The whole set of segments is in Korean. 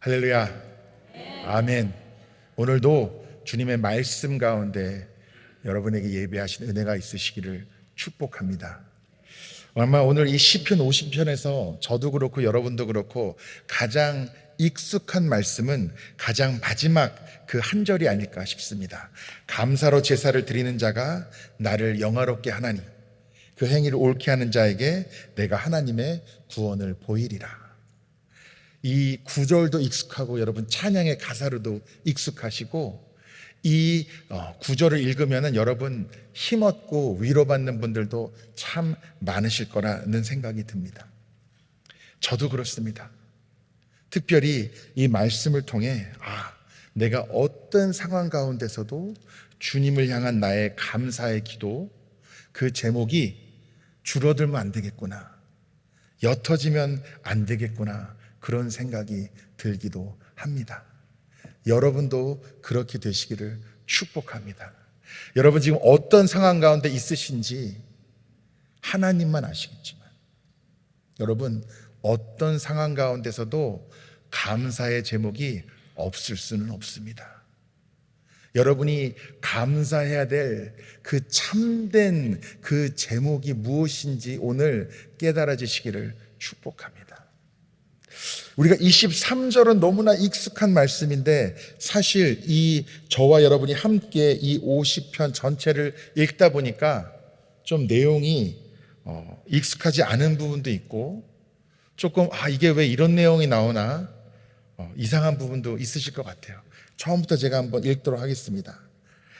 할렐루야. 아멘. 오늘도 주님의 말씀 가운데 여러분에게 예배하신 은혜가 있으시기를 축복합니다. 아마 오늘 이 시편 50편에서 저도 그렇고 여러분도 그렇고 가장 익숙한 말씀은 가장 마지막 그 한 절이 아닐까 싶습니다. 감사로 제사를 드리는 자가 나를 영화롭게 하나니 그 행위를 옳게 하는 자에게 내가 하나님의 구원을 보이리라. 이 구절도 익숙하고 여러분 찬양의 가사로도 익숙하시고 이 어, 구절을 읽으면은 여러분 힘없고 위로받는 분들도 참 많으실 거라는 생각이 듭니다. 저도 그렇습니다. 특별히 이 말씀을 통해 아, 내가 어떤 상황 가운데서도 주님을 향한 나의 감사의 기도 그 제목이 줄어들면 안 되겠구나. 옅어지면 안 되겠구나. 그런 생각이 들기도 합니다. 여러분도 그렇게 되시기를 축복합니다. 여러분 지금 어떤 상황 가운데 있으신지 하나님만 아시겠지만 여러분 어떤 상황 가운데서도 감사의 제목이 없을 수는 없습니다. 여러분이 감사해야 될 그 참된 그 제목이 무엇인지 오늘 깨달아지시기를 축복합니다. 우리가 23절은 너무나 익숙한 말씀인데 사실 이 저와 여러분이 함께 이 50편 전체를 읽다 보니까 좀 내용이 어, 익숙하지 않은 부분도 있고 조금 아 이게 왜 이런 내용이 나오나 어, 이상한 부분도 있으실 것 같아요. 처음부터 제가 한번 읽도록 하겠습니다.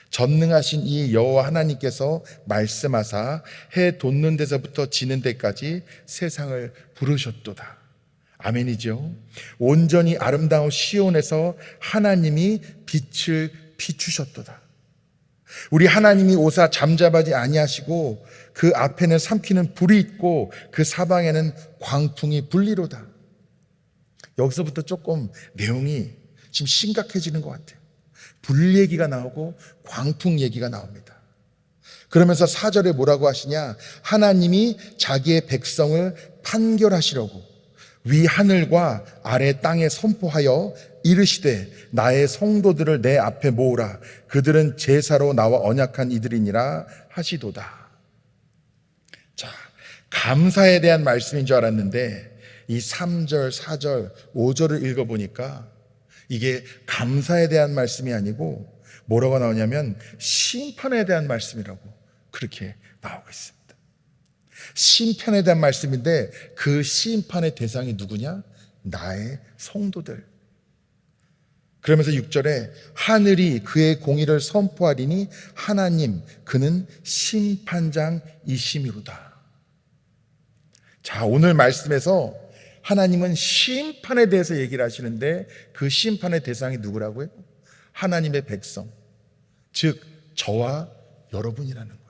전능하신 이 여호와 하나님께서 말씀하사 해 돋는 데서부터 지는 데까지 세상을 부르셨도다. 아멘이죠. 온전히 아름다운 시온에서 하나님이 빛을 비추셨도다. 우리 하나님이 오사 잠잠하지 아니하시고 그 앞에는 삼키는 불이 있고 그 사방에는 광풍이 불리로다. 여기서부터 조금 내용이 지금 심각해지는 것 같아요. 불 얘기가 나오고 광풍 얘기가 나옵니다. 그러면서 사절에 뭐라고 하시냐? 하나님이 자기의 백성을 판결하시려고 위 하늘과 아래 땅에 선포하여 이르시되 나의 성도들을 내 앞에 모으라 그들은 제사로 나와 언약한 이들이니라 하시도다. 자, 감사에 대한 말씀인 줄 알았는데 이 3절, 4절, 5절을 읽어 보니까 이게 감사에 대한 말씀이 아니고 뭐라고 나오냐면 심판에 대한 말씀이라고 그렇게 나오고 있습니다. 심판에 대한 말씀인데 그 심판의 대상이 누구냐? 나의 성도들. 그러면서 6절에 하늘이 그의 공의를 선포하리니 하나님 그는 심판장이심이로다. 자, 오늘 말씀에서 하나님은 심판에 대해서 얘기를 하시는데 그 심판의 대상이 누구라고요? 하나님의 백성. 즉 저와 여러분이라는.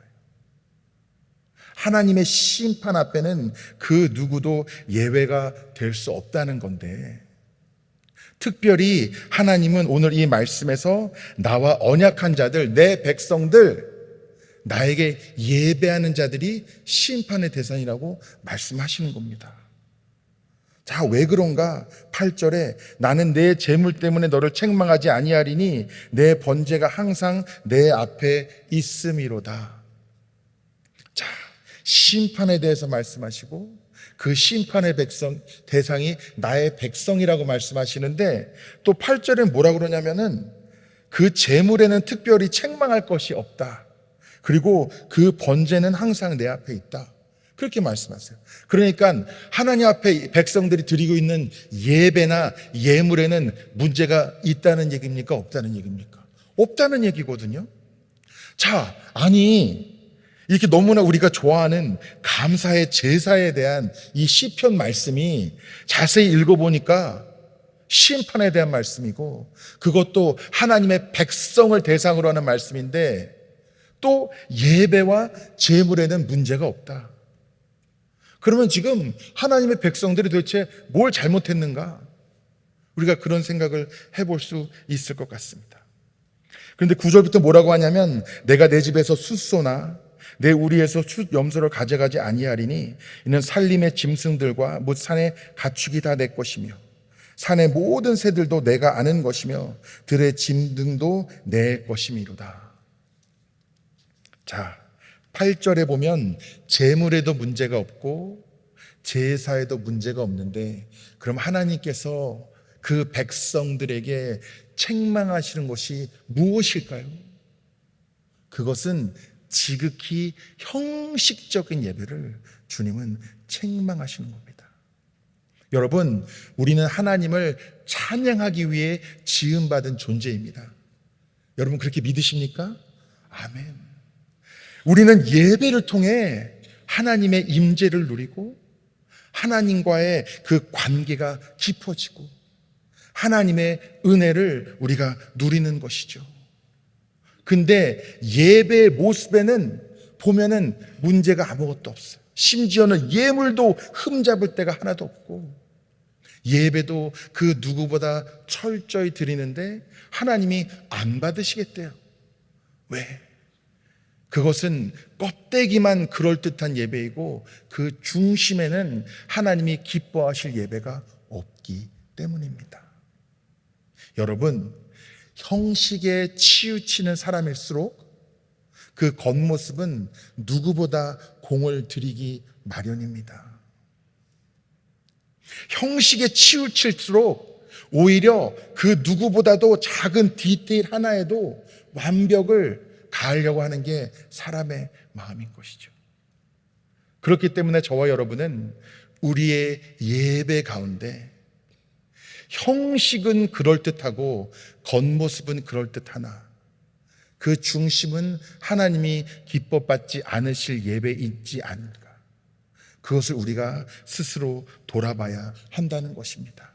하나님의 심판 앞에는 그 누구도 예외가 될 수 없다는 건데 특별히 하나님은 오늘 이 말씀에서 나와 언약한 자들, 내 백성들, 나에게 예배하는 자들이 심판의 대상이라고 말씀하시는 겁니다. 자, 왜 그런가? 8절에 나는 내 재물 때문에 너를 책망하지 아니하리니 내 번제가 항상 내 앞에 있음이로다. 자, 심판에 대해서 말씀하시고 그 심판의 백성 대상이 나의 백성이라고 말씀하시는데 또 8절에 뭐라 그러냐면은 그 재물에는 특별히 책망할 것이 없다. 그리고 그 번제는 항상 내 앞에 있다. 그렇게 말씀하세요. 그러니까 하나님 앞에 백성들이 드리고 있는 예배나 예물에는 문제가 있다는 얘기입니까? 없다는 얘기입니까? 없다는 얘기거든요. 자, 아니 이렇게 너무나 우리가 좋아하는 감사의 제사에 대한 이 시편 말씀이 자세히 읽어보니까 심판에 대한 말씀이고 그것도 하나님의 백성을 대상으로 하는 말씀인데 또 예배와 제물에는 문제가 없다. 그러면 지금 하나님의 백성들이 도대체 뭘 잘못했는가? 우리가 그런 생각을 해볼 수 있을 것 같습니다. 그런데 구절부터 뭐라고 하냐면 내가 내 집에서 숫소나 내 우리에서 숫 염소를 가져가지 아니하리니 이는 살림의 짐승들과 못 산의 가축이 다 내 것이며 산의 모든 새들도 내가 아는 것이며 들의 짐 등도 내 것이미로다. 자, 8절에 보면 재물에도 문제가 없고 제사에도 문제가 없는데 그럼 하나님께서 그 백성들에게 책망하시는 것이 무엇일까요? 그것은 지극히 형식적인 예배를 주님은 책망하시는 겁니다. 여러분, 우리는 하나님을 찬양하기 위해 지음받은 존재입니다. 여러분, 그렇게 믿으십니까? 아멘. 우리는 예배를 통해 하나님의 임재를 누리고 하나님과의 그 관계가 깊어지고 하나님의 은혜를 우리가 누리는 것이죠. 근데 예배의 모습에는 보면은 문제가 아무것도 없어요. 심지어는 예물도 흠잡을 데가 하나도 없고 예배도 그 누구보다 철저히 드리는데 하나님이 안 받으시겠대요. 왜? 그것은 껍데기만 그럴듯한 예배이고 그 중심에는 하나님이 기뻐하실 예배가 없기 때문입니다. 여러분, 형식에 치우치는 사람일수록 그 겉모습은 누구보다 공을 들이기 마련입니다. 형식에 치우칠수록 오히려 그 누구보다도 작은 디테일 하나에도 완벽을 가하려고 하는 게 사람의 마음인 것이죠. 그렇기 때문에 저와 여러분은 우리의 예배 가운데 형식은 그럴듯하고 겉모습은 그럴듯하나 그 중심은 하나님이 기뻐받지 않으실 예배에 있지 않을까. 그것을 우리가 스스로 돌아봐야 한다는 것입니다.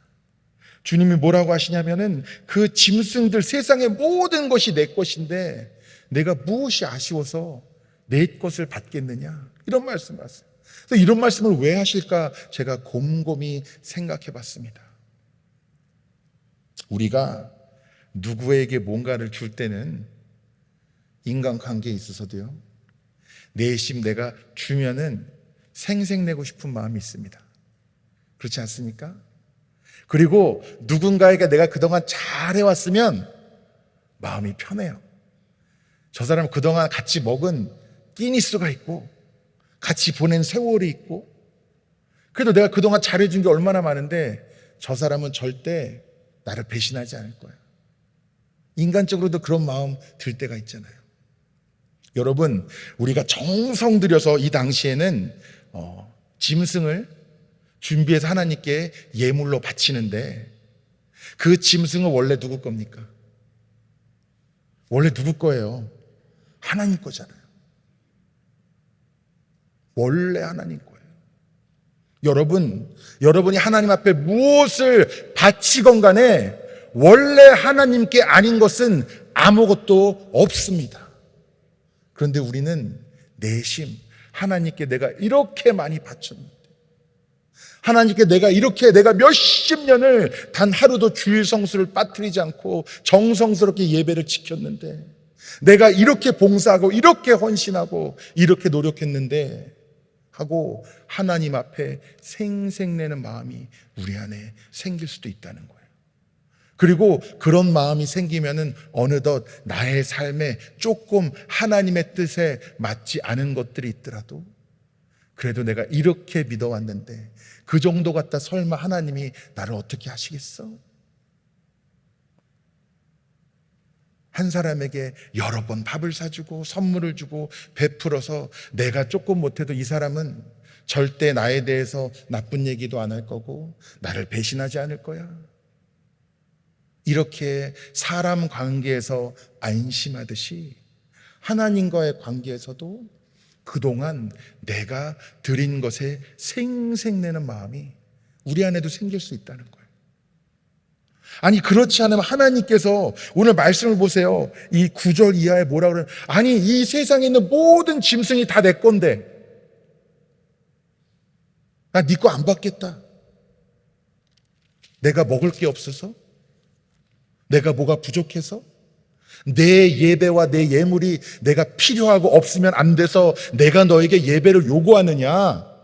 주님이 뭐라고 하시냐면은 그 짐승들 세상의 모든 것이 내 것인데 내가 무엇이 아쉬워서 내 것을 받겠느냐 이런 말씀을 하세요. 그래서 이런 말씀을 왜 하실까 제가 곰곰이 생각해 봤습니다. 우리가 누구에게 뭔가를 줄 때는 인간관계에 있어서도요. 내심 내가 주면은 생색내고 싶은 마음이 있습니다. 그렇지 않습니까? 그리고 누군가에게 내가 그동안 잘해왔으면 마음이 편해요. 저 사람은 그동안 같이 먹은 끼니수가 있고 같이 보낸 세월이 있고 그래도 내가 그동안 잘해준 게 얼마나 많은데 저 사람은 절대 나를 배신하지 않을 거예요. 인간적으로도 그런 마음 들 때가 있잖아요. 여러분, 우리가 정성 들여서 이 당시에는 어, 짐승을 준비해서 하나님께 예물로 바치는데 그 짐승은 원래 누구 겁니까? 원래 누구 거예요? 하나님 거잖아요. 원래 하나님 거예요. 여러분, 여러분이 하나님 앞에 무엇을 바치건 간에 원래 하나님께 아닌 것은 아무것도 없습니다. 그런데 우리는 내심 하나님께 내가 이렇게 많이 바쳤는데 하나님께 내가 이렇게 내가 몇십 년을 단 하루도 주일 성수를 빠뜨리지 않고 정성스럽게 예배를 지켰는데 내가 이렇게 봉사하고 이렇게 헌신하고 이렇게 노력했는데 하고 하나님 앞에 생색내는 마음이 우리 안에 생길 수도 있다는 거예요. 그리고 그런 마음이 생기면은 어느덧 나의 삶에 조금 하나님의 뜻에 맞지 않은 것들이 있더라도 그래도 내가 이렇게 믿어왔는데 그 정도 같다 설마 하나님이 나를 어떻게 하시겠어? 한 사람에게 여러 번 밥을 사주고 선물을 주고 베풀어서 내가 조금 못해도 이 사람은 절대 나에 대해서 나쁜 얘기도 안 할 거고 나를 배신하지 않을 거야. 이렇게 사람 관계에서 안심하듯이 하나님과의 관계에서도 그동안 내가 드린 것에 생색내는 마음이 우리 안에도 생길 수 있다는 거예요. 아니, 그렇지 않으면 하나님께서 오늘 말씀을 보세요. 이 구절 이하에 뭐라 그러는, 아니, 이 세상에 있는 모든 짐승이 다 내 건데, 나 네 거 안 받겠다. 내가 먹을 게 없어서? 내가 뭐가 부족해서? 내 예배와 내 예물이 내가 필요하고 없으면 안 돼서 내가 너에게 예배를 요구하느냐?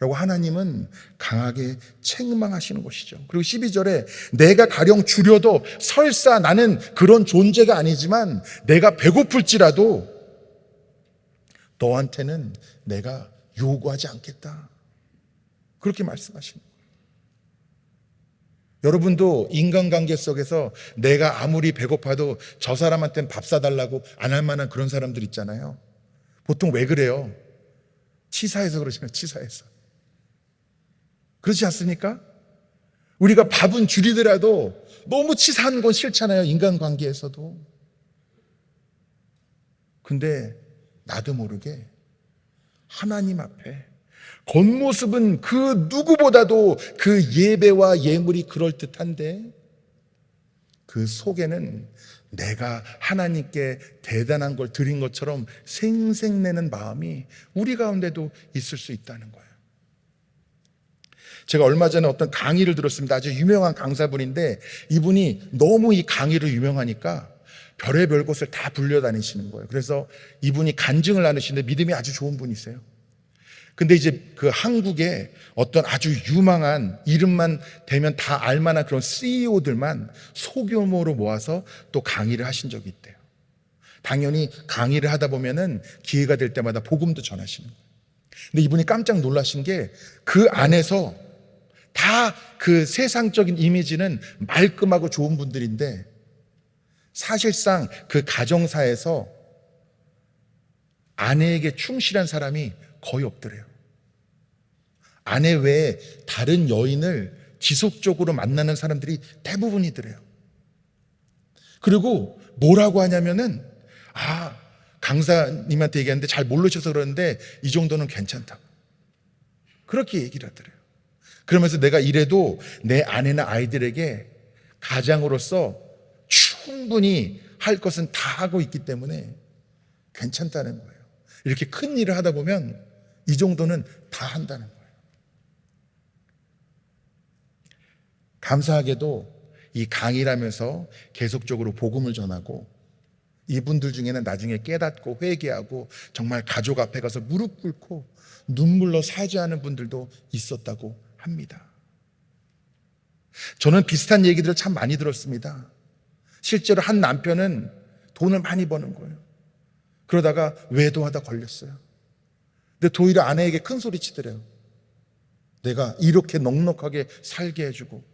라고 하나님은 강하게 책망하시는 것이죠. 그리고 12절에 내가 가령 줄여도 설사 나는 그런 존재가 아니지만 내가 배고플지라도 너한테는 내가 요구하지 않겠다. 그렇게 거예요. 여러분도 인간관계 속에서 내가 아무리 배고파도 저 사람한테는 밥 사달라고 안 할 만한 그런 사람들 있잖아요. 보통 왜 그래요? 치사해서 그러시면 치사해서. 그렇지 않습니까? 우리가 밥은 줄이더라도 너무 치사한 건 싫잖아요. 인간관계에서도. 근데 나도 모르게 하나님 앞에 겉모습은 그 누구보다도 그 예배와 예물이 그럴듯한데 그 속에는 내가 하나님께 대단한 걸 드린 것처럼 생생내는 마음이 우리 가운데도 있을 수 있다는 거예요. 제가 얼마 전에 어떤 강의를 들었습니다. 아주 유명한 강사분인데 이분이 너무 이 강의로 유명하니까 별의별 곳을 다 불려다니시는 거예요. 그래서 이분이 간증을 나누시는데 믿음이 아주 좋은 분이세요. 근데 이제 그 한국에 어떤 아주 유망한 이름만 되면 다 알만한 그런 CEO들만 소규모로 모아서 또 강의를 하신 적이 있대요. 당연히 강의를 하다 보면은 기회가 될 때마다 복음도 전하시는 거예요. 근데 이분이 깜짝 놀라신 게 그 안에서 다 그 세상적인 이미지는 말끔하고 좋은 분들인데 사실상 그 가정사에서 아내에게 충실한 사람이 거의 없더래요. 아내 외에 다른 여인을 지속적으로 만나는 사람들이 대부분이더래요. 그리고 뭐라고 하냐면은, 아, 강사님한테 얘기하는데 잘 모르셔서 그러는데 이 정도는 괜찮다고. 그렇게 얘기를 하더래요. 그러면서 내가 이래도 내 아내나 아이들에게 가장으로서 충분히 할 것은 다 하고 있기 때문에 괜찮다는 거예요. 이렇게 큰 일을 하다 보면 이 정도는 다 한다는 거예요. 감사하게도 이 강의라면서 계속적으로 복음을 전하고 이분들 중에는 나중에 깨닫고 회개하고 정말 가족 앞에 가서 무릎 꿇고 눈물로 사죄하는 분들도 있었다고 합니다. 저는 비슷한 얘기들을 참 많이 들었습니다. 실제로 한 남편은 돈을 많이 버는 거예요. 그러다가 외도하다 걸렸어요. 근데 도리어 아내에게 큰 소리 치더래요. 내가 이렇게 넉넉하게 살게 해주고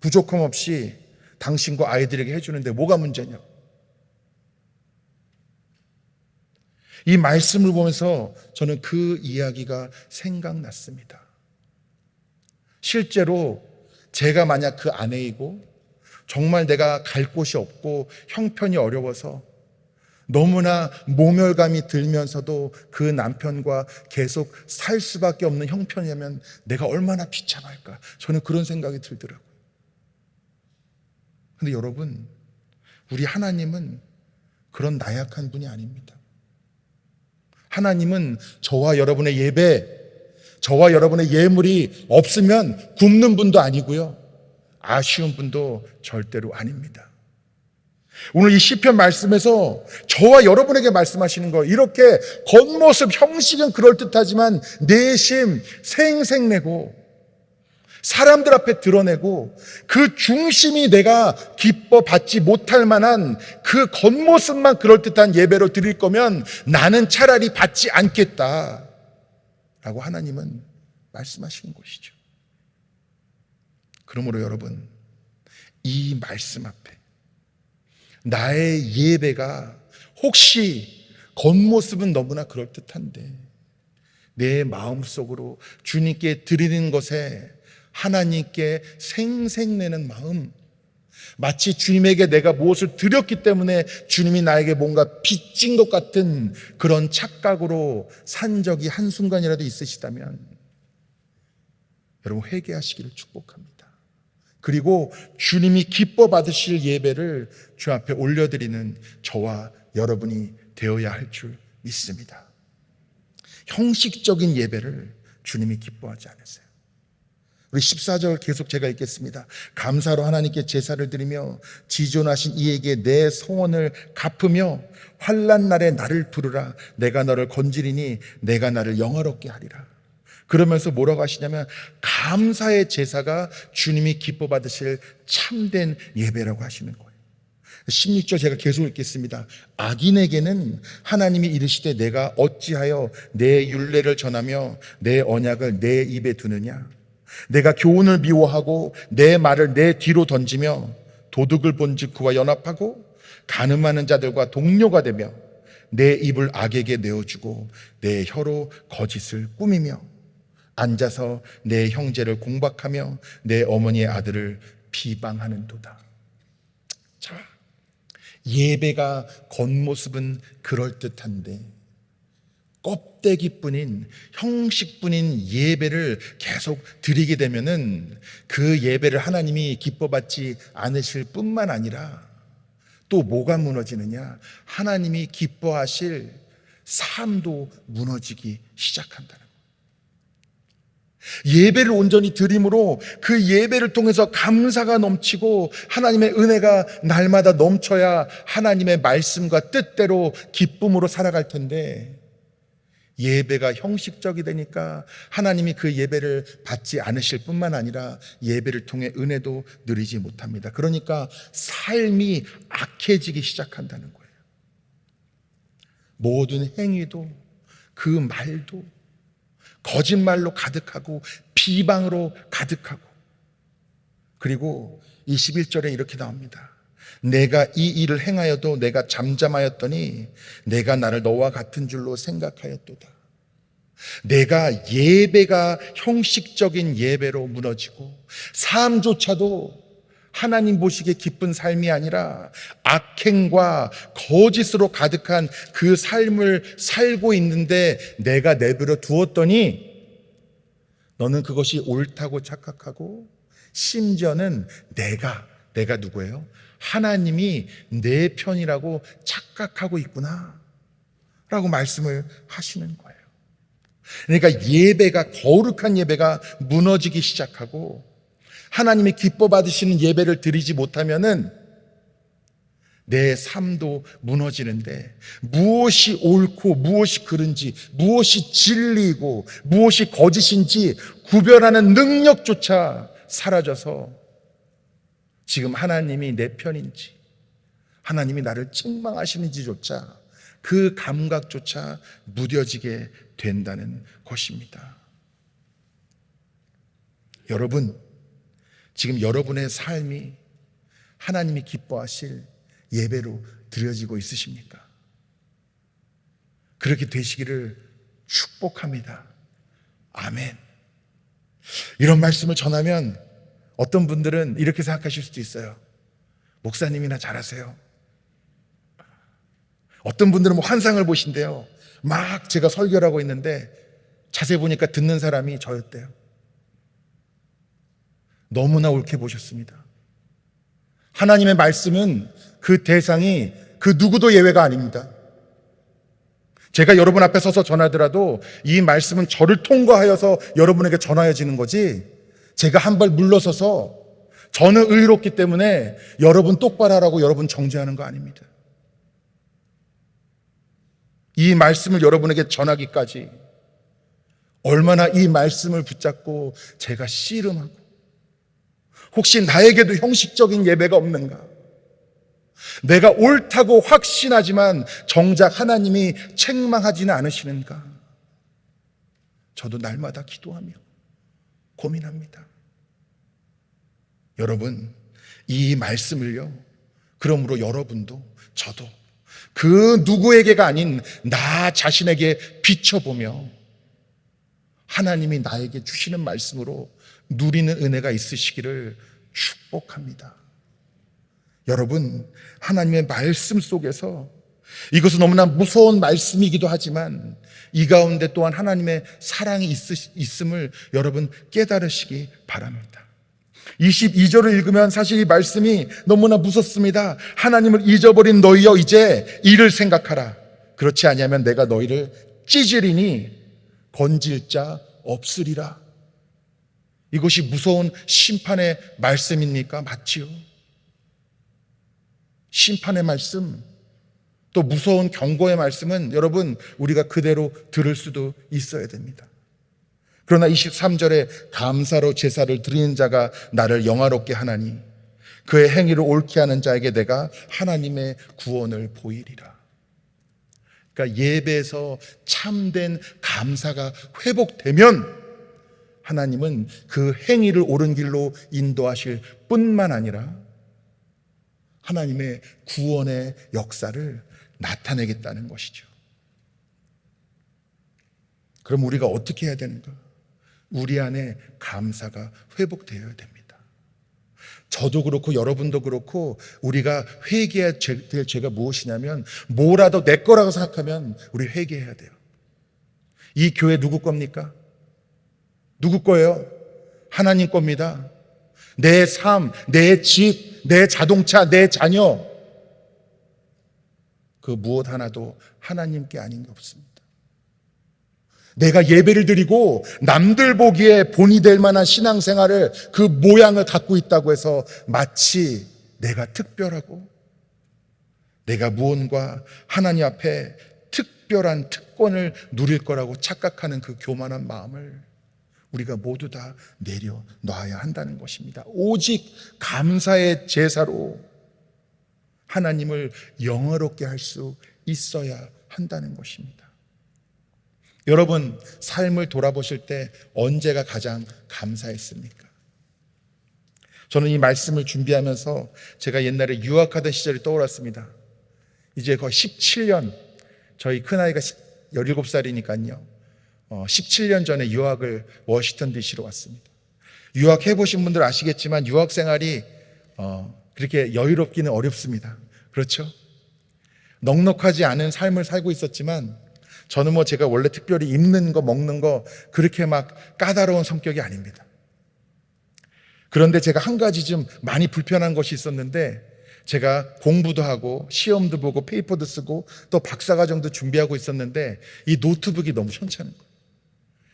부족함 없이 당신과 아이들에게 해주는데 뭐가 문제냐? 이 말씀을 보면서 저는 그 이야기가 생각났습니다. 실제로 제가 만약 그 아내이고 정말 내가 갈 곳이 없고 형편이 어려워서 너무나 모멸감이 들면서도 그 남편과 계속 살 수밖에 없는 형편이라면 내가 얼마나 비참할까. 저는 그런 생각이 들더라고요. 근데 여러분, 우리 하나님은 그런 나약한 분이 아닙니다. 하나님은 저와 여러분의 예배, 저와 여러분의 예물이 없으면 굶는 분도 아니고요. 아쉬운 분도 절대로 아닙니다. 오늘 이 시편 말씀에서 저와 여러분에게 말씀하시는 거 이렇게 겉모습 형식은 그럴듯하지만 내심 생생내고 사람들 앞에 드러내고 그 중심이 내가 기뻐 받지 못할 만한 그 겉모습만 그럴듯한 예배로 드릴 거면 나는 차라리 받지 않겠다. 라고 하나님은 말씀하시는 것이죠. 그러므로 여러분, 이 말씀 앞에 나의 예배가 혹시 겉모습은 너무나 그럴듯한데 내 마음 속으로 주님께 드리는 것에 하나님께 생생내는 마음 마치 주님에게 내가 무엇을 드렸기 때문에 주님이 나에게 뭔가 빚진 것 같은 그런 착각으로 산 적이 한순간이라도 있으시다면 여러분 회개하시기를 축복합니다. 그리고 주님이 기뻐 받으실 예배를 주 앞에 올려드리는 저와 여러분이 되어야 할 줄 믿습니다. 형식적인 예배를 주님이 기뻐하지 않으세요. 우리 14절 계속 제가 읽겠습니다. 감사로 하나님께 제사를 드리며 지존하신 이에게 내 소원을 갚으며 환란 날에 나를 부르라 내가 너를 건지리니 내가 나를 영화롭게 하리라. 그러면서 뭐라고 하시냐면 감사의 제사가 주님이 기뻐 받으실 참된 예배라고 하시는 거예요. 16절 제가 계속 읽겠습니다. 악인에게는 하나님이 이르시되 내가 어찌하여 내 율례를 전하며 내 언약을 내 입에 두느냐? 내가 교훈을 미워하고 내 말을 내 뒤로 던지며 도둑을 본즉 그와 연합하고 가늠하는 자들과 동료가 되며 내 입을 악에게 내어주고 내 혀로 거짓을 꾸미며 앉아서 내 형제를 공박하며 내 어머니의 아들을 비방하는도다. 자, 예배가 겉모습은 그럴듯한데 껍데기뿐인 형식뿐인 예배를 계속 드리게 되면은 그 예배를 하나님이 기뻐받지 않으실 뿐만 아니라 또 뭐가 무너지느냐? 하나님이 기뻐하실 삶도 무너지기 시작한다는. 예배를 온전히 드림으로 그 예배를 통해서 감사가 넘치고 하나님의 은혜가 날마다 넘쳐야 하나님의 말씀과 뜻대로 기쁨으로 살아갈 텐데 예배가 형식적이 되니까 하나님이 그 예배를 받지 않으실 뿐만 아니라 예배를 통해 은혜도 누리지 못합니다. 그러니까 삶이 악해지기 시작한다는 거예요. 모든 행위도 그 말도 거짓말로 가득하고 비방으로 가득하고 그리고 21절에 이렇게 나옵니다. 내가 이 일을 행하여도 내가 잠잠하였더니 내가 나를 너와 같은 줄로 생각하였도다. 내가 예배가 형식적인 예배로 무너지고 삶조차도 하나님 보시기에 기쁜 삶이 아니라 악행과 거짓으로 가득한 그 삶을 살고 있는데 내가 내버려 두었더니 너는 그것이 옳다고 착각하고 심지어는 내가 내가 누구예요? 하나님이 내 편이라고 착각하고 있구나. 라고 말씀을 하시는 거예요. 그러니까 예배가, 거룩한 예배가 무너지기 시작하고 하나님이 기뻐 받으시는 예배를 드리지 못하면은 내 삶도 무너지는데 무엇이 옳고 무엇이 그른지 무엇이 진리이고 무엇이 거짓인지 구별하는 능력조차 사라져서 지금 하나님이 내 편인지 하나님이 나를 책망하시는지조차 그 감각조차 무뎌지게 된다는 것입니다. 여러분, 지금 여러분의 삶이 하나님이 기뻐하실 예배로 드려지고 있으십니까? 그렇게 되시기를 축복합니다. 아멘. 이런 말씀을 전하면 어떤 분들은 이렇게 생각하실 수도 있어요. 목사님이나 잘하세요. 어떤 분들은 뭐 환상을 보신대요. 막 제가 설교를 하고 있는데 자세히 보니까 듣는 사람이 저였대요. 너무나 옳게 보셨습니다. 하나님의 말씀은 그 대상이 그 누구도 예외가 아닙니다. 제가 여러분 앞에 서서 전하더라도 이 말씀은 저를 통과하여서 여러분에게 전하여지는 거지 제가 한 발 물러서서 저는 의롭기 때문에 여러분 똑바로 하라고 여러분 정죄하는 거 아닙니다. 이 말씀을 여러분에게 전하기까지 얼마나 이 말씀을 붙잡고 제가 씨름하고 혹시 나에게도 형식적인 예배가 없는가? 내가 옳다고 확신하지만 정작 하나님이 책망하지는 않으시는가? 저도 날마다 기도하며 고민합니다. 여러분, 이 말씀을요, 그러므로 여러분도 저도 그 누구에게가 아닌 나 자신에게 비춰보며 하나님이 나에게 주시는 말씀으로 누리는 은혜가 있으시기를 축복합니다. 여러분, 하나님의 말씀 속에서 이것은 너무나 무서운 말씀이기도 하지만 이 가운데 또한 하나님의 사랑이 있음을 여러분 깨달으시기 바랍니다. 22절을 읽으면 사실 이 말씀이 너무나 무섭습니다. 하나님을 잊어버린 너희여 이제 이를 생각하라. 그렇지 아니하면 내가 너희를 찌질이니 건질 자 없으리라. 이것이 무서운 심판의 말씀입니까? 맞지요. 심판의 말씀, 또 무서운 경고의 말씀은 여러분, 우리가 그대로 들을 수도 있어야 됩니다. 그러나 23절에 감사로 제사를 드리는 자가 나를 영화롭게 하나니 그의 행위를 옳게 하는 자에게 내가 하나님의 구원을 보이리라. 그러니까 예배에서 참된 감사가 회복되면 하나님은 그 행위를 옳은 길로 인도하실 뿐만 아니라 하나님의 구원의 역사를 나타내겠다는 것이죠. 그럼 우리가 어떻게 해야 되는가? 우리 안에 감사가 회복되어야 됩니다. 저도 그렇고 여러분도 그렇고 우리가 회개해야 될 죄가 무엇이냐면 뭐라도 내 거라고 생각하면 우리 회개해야 돼요. 이 교회 누구 겁니까? 누구 거예요? 하나님 겁니다. 내 삶, 내 집, 내 자동차, 내 자녀. 그 무엇 하나도 하나님께 아닌 게 없습니다. 내가 예배를 드리고 남들 보기에 본이 될 만한 신앙생활을 그 모양을 갖고 있다고 해서 마치 내가 특별하고 내가 무언가 하나님 앞에 특별한 특권을 누릴 거라고 착각하는 그 교만한 마음을 우리가 모두 다 내려놔야 한다는 것입니다. 오직 감사의 제사로 하나님을 영어롭게 할 수 있어야 한다는 것입니다. 여러분, 삶을 돌아보실 때 언제가 가장 감사했습니까? 저는 이 말씀을 준비하면서 제가 옛날에 유학하던 시절이 떠올랐습니다. 이제 거의 17년, 저희 큰아이가 17살이니까요. 어, 17년 전에 유학을 워싱턴 DC로 왔습니다. 유학 해보신 분들 아시겠지만 유학 생활이 어, 그렇게 여유롭기는 어렵습니다. 그렇죠? 넉넉하지 않은 삶을 살고 있었지만 저는 뭐 제가 원래 특별히 입는 거 먹는 거 그렇게 막 까다로운 성격이 아닙니다. 그런데 제가 한 가지 좀 많이 불편한 것이 있었는데 제가 공부도 하고 시험도 보고 페이퍼도 쓰고 또 박사과정도 준비하고 있었는데 이 노트북이 너무 현찮은 거예요.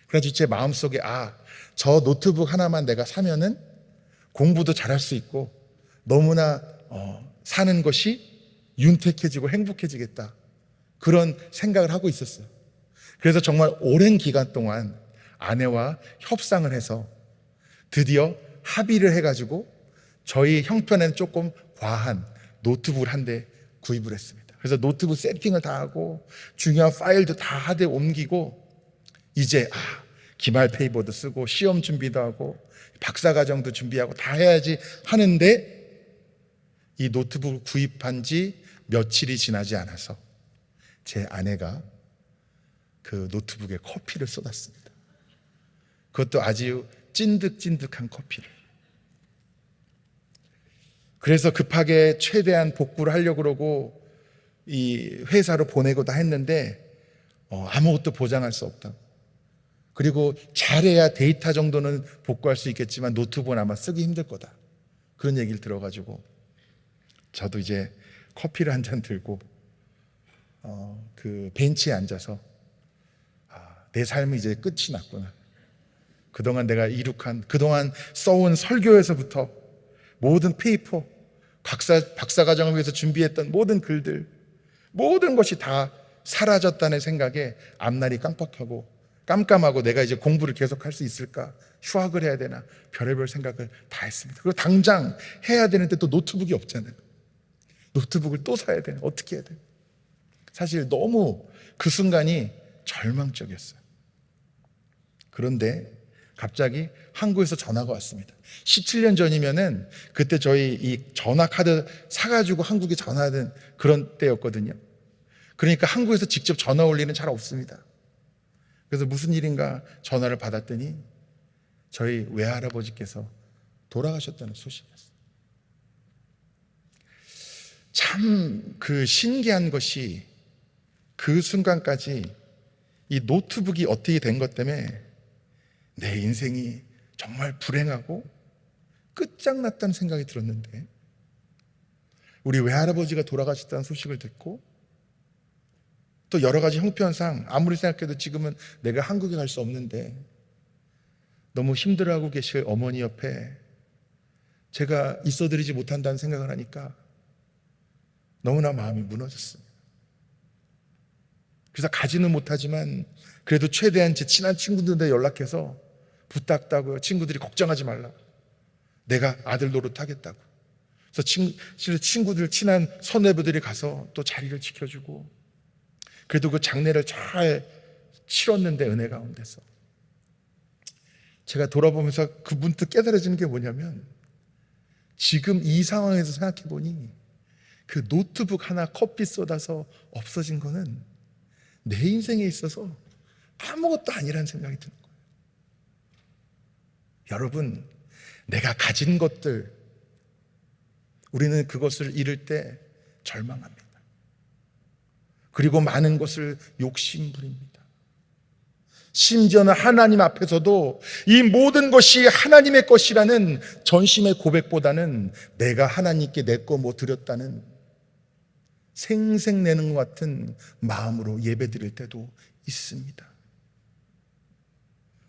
그래서 제 마음속에 아, 저 노트북 하나만 내가 사면은 공부도 잘할 수 있고 너무나 어, 사는 것이 윤택해지고 행복해지겠다. 그런 생각을 하고 있었어요. 그래서 정말 오랜 기간 동안 아내와 협상을 해서 드디어 합의를 해가지고 저희 형편에는 조금 과한 노트북을 한 대 구입을 했습니다. 그래서 노트북 세팅을 다 하고 중요한 파일도 다 하되 옮기고 이제 아 기말 페이퍼도 쓰고 시험 준비도 하고 박사 과정도 준비하고 다 해야지 하는데 이 노트북을 구입한 지 며칠이 지나지 않아서 제 아내가 그 노트북에 커피를 쏟았습니다. 그것도 아주 찐득찐득한 커피를. 그래서 급하게 최대한 복구를 하려고 그러고 이 회사로 보내고 다 했는데 어, 아무것도 보장할 수 없다. 그리고 잘해야 데이터 정도는 복구할 수 있겠지만 노트북은 아마 쓰기 힘들 거다. 그런 얘기를 들어가지고 저도 이제 커피를 한 잔 들고 어, 그 벤치에 앉아서 아, 내 삶이 이제 끝이 났구나. 그동안 내가 이룩한 그동안 써온 설교에서부터 모든 페이퍼 박사 박사과정을 위해서 준비했던 모든 글들 모든 것이 다 사라졌다는 생각에 앞날이 깜빡하고 깜깜하고 내가 이제 공부를 계속 할 수 있을까? 휴학을 해야 되나? 별의별 생각을 다 했습니다. 그리고 당장 해야 되는데 또 노트북이 없잖아요. 노트북을 또 사야 되나? 어떻게 해야 돼? 사실 너무 그 순간이 절망적이었어요. 그런데 갑자기 한국에서 전화가 왔습니다. 17년 전이면은 그때 저희 이 전화 카드 사가지고 한국에 전화하는 그런 때였거든요. 그러니까 한국에서 직접 전화 올 일은 잘 없습니다. 그래서 무슨 일인가 전화를 받았더니 저희 외할아버지께서 돌아가셨다는 소식이었어요. 참 그 신기한 것이 그 순간까지 이 노트북이 어떻게 된 것 때문에 내 인생이 정말 불행하고 끝장났다는 생각이 들었는데 우리 외할아버지가 돌아가셨다는 소식을 듣고 또 여러 가지 형편상 아무리 생각해도 지금은 내가 한국에 갈 수 없는데 너무 힘들어하고 계실 어머니 옆에 제가 있어드리지 못한다는 생각을 하니까 너무나 마음이 무너졌습니다. 그래서 가지는 못하지만 그래도 최대한 제 친한 친구들한테 연락해서 부탁다고요. 친구들이 걱정하지 말라. 내가 아들 노릇하겠다고. 그래서 친, 친구들 친한 선후배들이 가서 또 자리를 지켜주고 그래도 그 장례를 잘 치렀는데 은혜 가운데서 제가 돌아보면서 그 문득 깨달아지는 게 뭐냐면 지금 이 상황에서 생각해 보니 그 노트북 하나 커피 쏟아서 없어진 거는 내 인생에 있어서 아무것도 아니라는 생각이 드는 거예요. 여러분, 내가 가진 것들, 우리는 그것을 잃을 때 절망합니다. 그리고 많은 것을 욕심부립니다. 심지어는 하나님 앞에서도 이 모든 것이 하나님의 것이라는 전심의 고백보다는 내가 하나님께 내 거 뭐 드렸다는 생색내는 것 같은 마음으로 예배 드릴 때도 있습니다.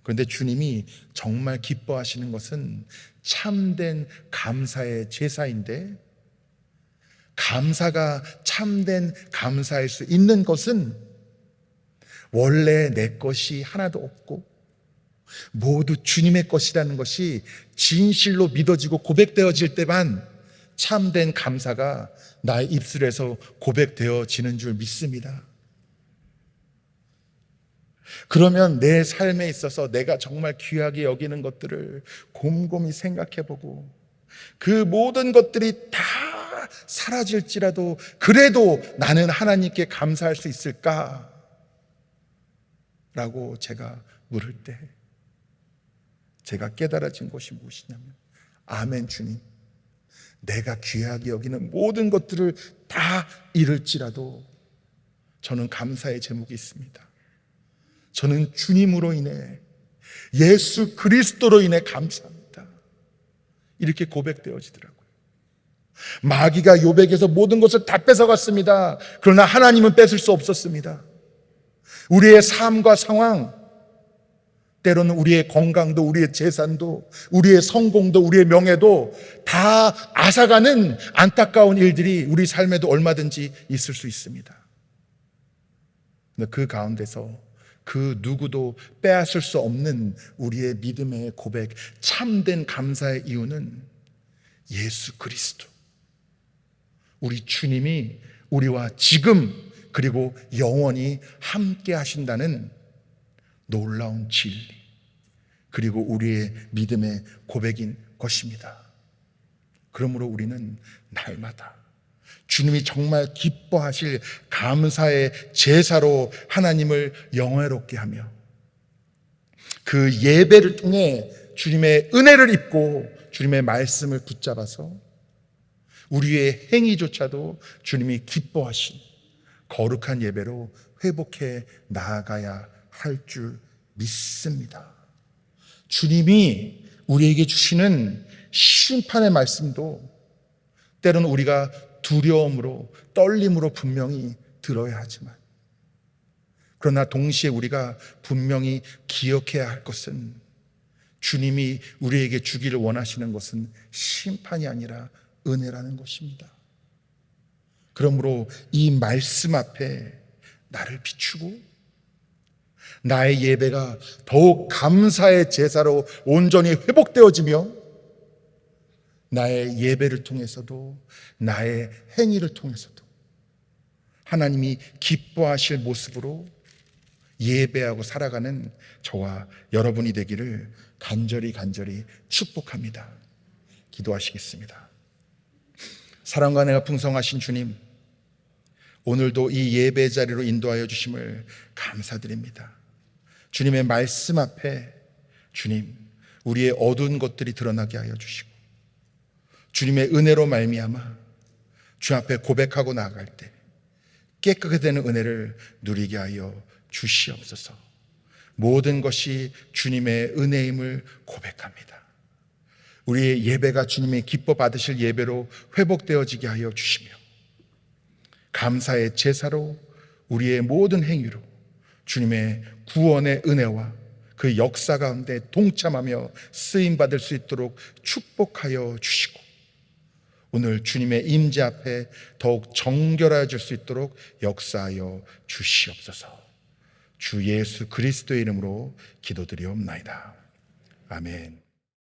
그런데 주님이 정말 기뻐하시는 것은 참된 감사의 제사인데 감사가 참된 감사일 수 있는 것은 원래 내 것이 하나도 없고 모두 주님의 것이라는 것이 진실로 믿어지고 고백되어질 때만 참된 감사가 나의 입술에서 고백되어지는 줄 믿습니다. 그러면 내 삶에 있어서 내가 정말 귀하게 여기는 것들을 곰곰이 생각해 보고 그 모든 것들이 다 사라질지라도 그래도 나는 하나님께 감사할 수 있을까? 라고 제가 물을 때 제가 깨달아진 것이 무엇이냐면 아멘 주님 내가 귀하게 여기는 모든 것들을 다 잃을지라도 저는 감사의 제목이 있습니다. 저는 주님으로 인해 예수 그리스도로 인해 감사합니다. 이렇게 고백되어지더라고요. 마귀가 요백에서 모든 것을 다 뺏어갔습니다. 그러나 하나님은 뺏을 수 없었습니다. 우리의 삶과 상황, 때로는 우리의 건강도, 우리의 재산도, 우리의 성공도, 우리의 명예도 다 앗아가는 안타까운 일들이 우리 삶에도 얼마든지 있을 수 있습니다. 그 가운데서 그 누구도 빼앗을 수 없는 우리의 믿음의 고백, 참된 감사의 이유는 예수 그리스도. 우리 주님이 우리와 지금 그리고 영원히 함께 하신다는 놀라운 진리. 그리고 우리의 믿음의 고백인 것입니다. 그러므로 우리는 날마다 주님이 정말 기뻐하실 감사의 제사로 하나님을 영화롭게 하며 그 예배를 통해 주님의 은혜를 입고 주님의 말씀을 붙잡아서 우리의 행위조차도 주님이 기뻐하신 거룩한 예배로 회복해 나아가야 할 줄 믿습니다. 주님이 우리에게 주시는 심판의 말씀도 때로는 우리가 두려움으로 떨림으로 분명히 들어야 하지만 그러나 동시에 우리가 분명히 기억해야 할 것은 주님이 우리에게 주기를 원하시는 것은 심판이 아니라 은혜라는 것입니다. 그러므로 이 말씀 앞에 나를 비추고 나의 예배가 더욱 감사의 제사로 온전히 회복되어지며 나의 예배를 통해서도 나의 행위를 통해서도 하나님이 기뻐하실 모습으로 예배하고 살아가는 저와 여러분이 되기를 간절히 간절히 축복합니다. 기도하시겠습니다. 사랑과 내가 풍성하신 주님, 오늘도 이 예배 자리로 인도하여 주심을 감사드립니다. 주님의 말씀 앞에 주님, 우리의 어두운 것들이 드러나게 하여 주시고 주님의 은혜로 말미암아 주 앞에 고백하고 나아갈 때 깨끗하게 되는 은혜를 누리게 하여 주시옵소서. 모든 것이 주님의 은혜임을 고백합니다. 우리의 예배가 주님의 기뻐 받으실 예배로 회복되어지게 하여 주시며 감사의 제사로 우리의 모든 행위로 주님의 구원의 은혜와 그 역사 가운데 동참하며 쓰임 받을 수 있도록 축복하여 주시고 오늘 주님의 임재 앞에 더욱 정결해질 수 있도록 역사하여 주시옵소서. 주 예수 그리스도의 이름으로 기도드리옵나이다. 아멘.